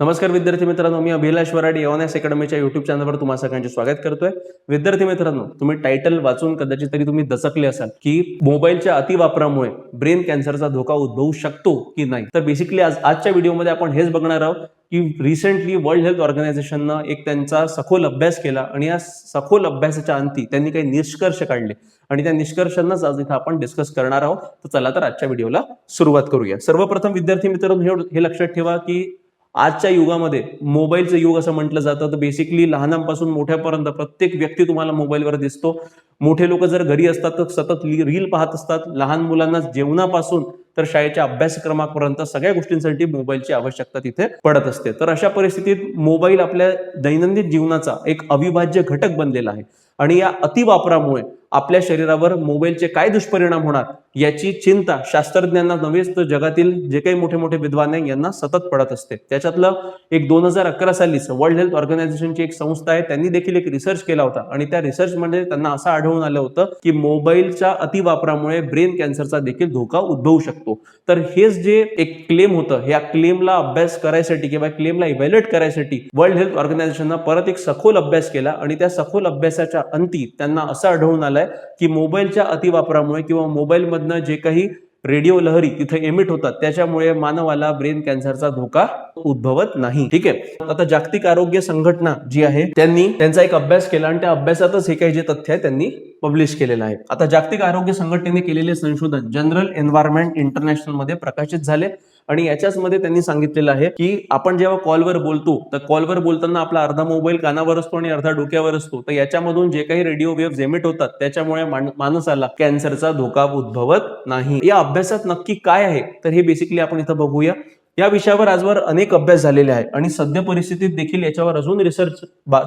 नमस्कार विद्यार्थी मित्रांनो मी अभिलाष वराडी एवनएस अकॅडमीच्या युट्यूब चॅनलवर तुम्हा सगळ्यांचे स्वागत करतोय. विद्यार्थी मित्रांनो तुम्ही टायटल वाचून कदाचित तरी तुम्ही दचकले असाल की मोबाईलच्या अतिवापरामुळे ब्रेन कॅन्सरचा धोका उद्भवू शकतो की नाही? तर बेसिकली आज आजच्या व्हिडिओमध्ये आपण हेच बघणार आहोत की रिसेंटली वर्ल्ड हेल्थ ऑर्गनायझेशननं एक त्यांचा सखोल अभ्यास केला आणि या सखोल अभ्यासाच्या अंती त्यांनी काही निष्कर्ष काढले. आणि त्या निष्कर्षांनाच आज इथं आपण डिस्कस करणार आहोत. तर चला तर आजच्या व्हिडिओला सुरुवात करूया. सर्वप्रथम विद्यार्थी मित्रांनो हे लक्षात ठेवा की आजच्या युगामध्ये मोबाईलचं युग असं म्हटलं जातं तर बेसिकली लहानांपासून मोठ्यापर्यंत प्रत्येक व्यक्ती तुम्हाला मोबाईलवर दिसतो. मोठे लोक जर घरी असतात तर सतत रील पाहत असतात. लहान मुलांना जेवणापासून तर शाळेच्या अभ्यासक्रमापर्यंत सगळ्या गोष्टींसाठी मोबाईलची आवश्यकता तिथे पडत असते. तर अशा परिस्थितीत मोबाईल आपल्या दैनंदिन जीवनाचा एक अविभाज्य घटक बनलेला आहे. आणि या अतिवापरामुळे आपल्या शरीरावर मोबाईलचे काय दुष्परिणाम होणार याची चिंता शास्त्रज्ञांना नव्हेच तर जगातील जे काही मोठे मोठे विद्वान आहे यांना सतत पडत असते. त्याच्यातलं एक दोन हजार अकरा सालीच वर्ल्ड हेल्थ ऑर्गनायझेशनची एक संस्था आहे त्यांनी देखील एक रिसर्च केला होता. आणि त्या रिसर्चमध्ये त्यांना असं आढळून आलं होतं की मोबाईलच्या अतिवापरामुळे ब्रेन कॅन्सरचा देखील धोका उद्भवू शकतो. तर हेच जे एक क्लेम होतं या क्लेमला अभ्यास करायसाठी किंवा क्लेमला इव्हॅल्युएट करायसाठी वर्ल्ड हेल्थ ऑर्गनायझेशननं परत एक सखोल अभ्यास केला आणि त्या सखोल अभ्यासाच्या अंती त्यांना असं आढळून आलंय की मोबाईलच्या अतिवापरामुळे किंवा मोबाईलमधनं जे काही रेडिओ लहरी तिथे एमिट होतात त्याच्यामुळे मानवाला ब्रेन कॅन्सरचा धोका उद्भवत नाही. ठीक आहे? आता जागतिक आरोग्य संघटना जी आहे त्यांनी त्यांचा एक अभ्यास केला आणि त्या अभ्यासातच हे काही जे तथ्य आहे त्यांनी पब्लिश केलेलं आहे. आता जागतिक आरोग्य संघटनेने केलेले संशोधन जनरल एन्व्हायरमेंट इंटरनॅशनलमध्ये प्रकाशित झाले. आणि याच्याच मध्ये त्यांनी सांगितलेलं आहे की आपण जेव्हा कॉलवर बोलतो तर कॉलवर बोलताना आपला अर्धा मोबाईल कानावर असतो आणि अर्धा डोक्यावर असतो. तर याच्यामधून जे काही रेडिओ वेव्ह एमिट होतात त्याच्यामुळे माणसाला कॅन्सरचा धोका उद्भवत नाही. या अभ्यासात नक्की काय आहे? तर हे बेसिकली आपण इथं बघूया. या विषयावर आजवर अनेक अभ्यास झालेले आहे आणि सध्या परिस्थितीत देखील याच्यावर अजून रिसर्च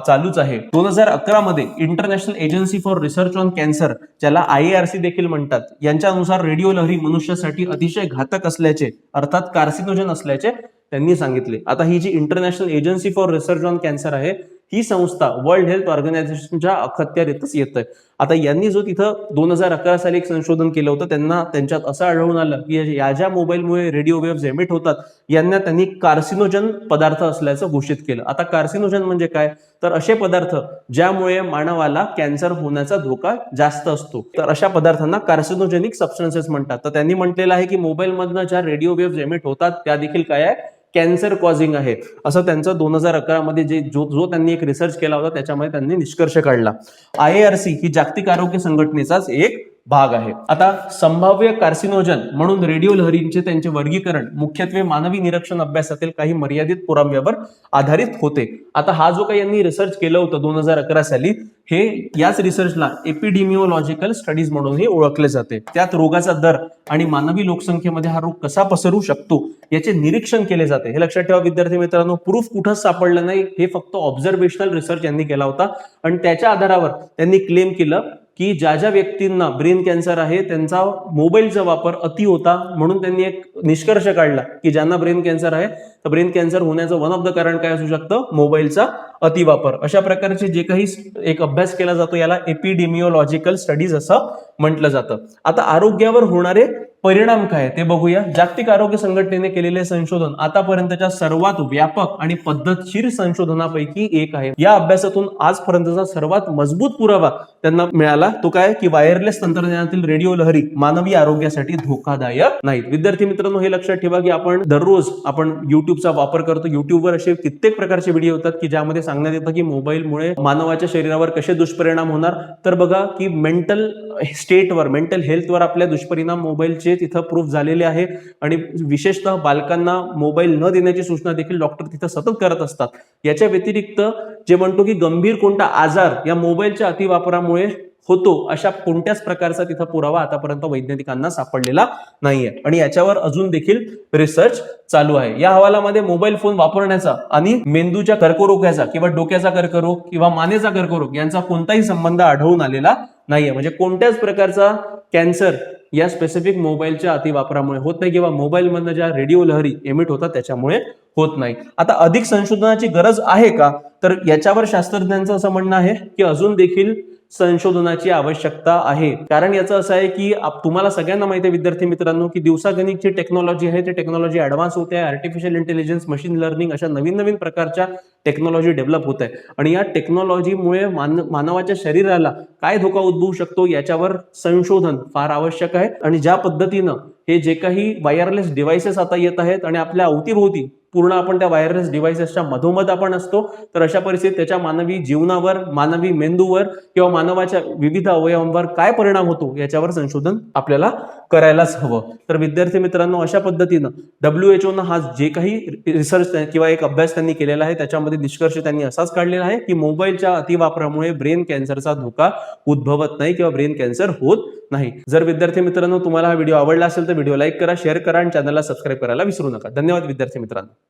चालूच आहे. दोन हजार अकरा मध्ये international agency for research on cancer ज्याला आय आर सी देखील म्हणतात यांच्यानुसार रेडिओ लहरी मनुष्यासाठी अतिशय घातक असल्याचे अर्थात कार्सिनोजन असल्याचे त्यांनी सांगितले. आता ही जी international agency for research on cancer आहे ही संस्था वर्ल्ड हेल्थ ऑर्गनायझेशनच्या अखत्यारीतच येत आहे आता यांनी जो तिथं दोन हजार अकरा साली एक संशोधन केलं होतं त्यांना त्यांच्यात असं आढळून आलं की या ज्या मोबाईलमुळे रेडिओ वेव्ह एमिट होतात यांना त्यांनी कार्सिनोजन पदार्थ असल्याचं घोषित केलं. आता कार्सिनोजन म्हणजे काय? तर असे पदार्थ ज्यामुळे मानवाला कॅन्सर होण्याचा धोका जास्त असतो. तर अशा पदार्थांना कार्सिनोजेनिक सबस्टन्सेस म्हणतात. तर त्यांनी म्हटलेलं आहे की मोबाईलमधनं ज्या रेडिओ वेव्ह एमिट होतात त्या देखील काय आहे? कॅन्सर कॉझिंग आहे. असं त्यांचं दोन हजार अकरा मध्ये जे जो जो त्यांनी एक रिसर्च केला होता त्याच्यामध्ये त्यांनी निष्कर्ष काढला. आय आर सी ही जागतिक आरोग्य संघटनेचाच एक भाग आहे. आता संभाव्य कार्सिनोजन म्हणून रेडिओ लहरींचे त्यांचे वर्गीकरण मुख्यत्वे मानवी निरीक्षण अभ्यासातील काही मर्यादित पुराव्यावर आधारित होते. आता हा जो काही यांनी रिसर्च केलं होतं दोन हजार अकरा साली हे याच रिसर्चला एपिडिमिओलॉजिकल स्टडीज म्हणूनही ओळखले जाते. त्यात रोगाचा दर आणि मानवी लोकसंख्येमध्ये हा रोग कसा पसरू शकतो याचे निरीक्षण केले जाते. हे लक्षात ठेवा विद्यार्थी मित्रांनो प्रूफ कुठंच सापडलं नाही हे फक्त ऑब्झर्वेशनल रिसर्च यांनी केला होता. आणि त्याच्या आधारावर त्यांनी क्लेम केलं की ज्या ज्या व्यक्तींना ब्रेन कॅन्सर आहे त्यांचा मोबाईलचा वापर अति होता म्हणून त्यांनी एक निष्कर्ष काढला की ज्यांना ब्रेन कॅन्सर आहे तर ब्रेन कॅन्सर होण्याचं वन ऑफ द कारण काय असू शकतं? मोबाईलचा अतिवापर अशा प्रकारचे जे काही एक अभ्यास केला जातो याला एपिडेमिओलॉजिकल स्टडीज असं म्हटलं जातं. आता आरोग्यावर होणारे परिणाम काय ते बघूया. जागतिक आरोग्य संघटनेने केलेले संशोधन आतापर्यंतच्या सर्वात व्यापक आणि पद्धतशीर संशोधनापैकी एक आहे. या अभ्यासातून आजपर्यंतचा सर्वात मजबूत पुरावा त्यांना मिळाला. तो काय की वायरलेस तंत्रज्ञानातील रेडिओ लहरी मानवी आरोग्यासाठी धोकादायक नाहीत. विद्यार्थी मित्रांनो हे लक्षात ठेवा की आपण दररोज आपण युट्यूबचा वापर करतो. युट्यूबवर असे कित्येक प्रकारचे व्हिडिओ होतात की ज्यामध्ये सांगण्यात येतं की मोबाईलमुळे मानवाच्या शरीरावर कसे दुष्परिणाम होणार. तर बघा की मेंटल स्टेटवर मेंटल हेल्थवर आपल्या दुष्परिणाम मोबाईलचे तिथं प्रूफ झालेले आहे. आणि विशेषतः बालकांना मोबाईल न देण्याची सूचना देखील डॉक्टर तिथं सतत करत असतात. याच्या व्यतिरिक्त जे म्हणतो की गंभीर कोणता आजार या मोबाईलच्या अतिवापरामुळे होतो अशा कोणत्याच प्रकारचा तिथं पुरावा आतापर्यंत वैज्ञानिकांना सापडलेला नाहीये. आणि याच्यावर अजून देखील रिसर्च चालू आहे. या अहवालामध्ये मोबाईल फोन वापरण्याचा आणि मेंदूच्या कर्करोगाचा किंवा डोक्याचा कर्करोग किंवा मानेचा कर्करोग यांचा कोणताही संबंध आढळून आलेला नाहीये. म्हणजे कोणत्याच प्रकारचा कॅन्सर या स्पेसिफिक मोबाईलच्या अतिवापरामुळे होत नाही किंवा मोबाईलमधनं ज्या रेडिओ लहरी एमिट होतात त्याच्यामुळे होत नाही. आता अधिक संशोधनाची गरज आहे का? तर याच्यावर शास्त्रज्ञांचं असं म्हणणं आहे की अजून देखील संशोधनाची आवश्यकता आहे. कारण याचं असं आहे की तुम्हाला सगळ्यांना माहिती आहे विद्यार्थी मित्रांनो की दिवसागणिकची टेक्नॉलॉजी आहे ती टेक्नॉलॉजी ऍडव्हान्स होते. आहे आर्टिफिशियल इंटेलिजन्स मशीन लर्निंग अशा नवीन नवीन प्रकारच्या टेक्नॉलॉजी डेव्हलप होत आहे. आणि या टेक्नॉलॉजीमुळे मान मानवाच्या शरीराला काय धोका उद्भवू शकतो याच्यावर संशोधन फार आवश्यक आहे. आणि ज्या पद्धतीनं हे जे काही वायरलेस डिव्हायसेस आता येत आहेत आणि आपल्या अवतीभोवती पूर्ण आपण त्या वायरलेस डिव्हाइसेसच्या मधोमध आपण असतो. तर अशा परिस्थितीत त्याच्या मानवी जीवनावर मानवी मेंदूवर किंवा मानवाच्या विविध अवयवांवर काय परिणाम होतो याच्यावर संशोधन आपल्याला करायलाच हवं. तर विद्यार्थी मित्रांनो अशा पद्धतीनं डब्ल्यू एच ओनं हा जे काही रिसर्च किंवा एक अभ्यास त्यांनी केलेला आहे त्याच्यामध्ये निष्कर्ष त्यांनी असाच काढलेला आहे की मोबाईलच्या अतिवापरामुळे ब्रेन कॅन्सरचा धोका उद्भवत नाही किंवा ब्रेन कॅन्सर होत नाही. जर विद्यार्थी मित्रांनो तुम्हाला हा व्हिडिओ आवडला असेल तर व्हिडिओ लाईक करा शेअर करा आणि चॅनलला सबस्क्राईब करायला विसरू नका. धन्यवाद विद्यार्थी मित्रांनो.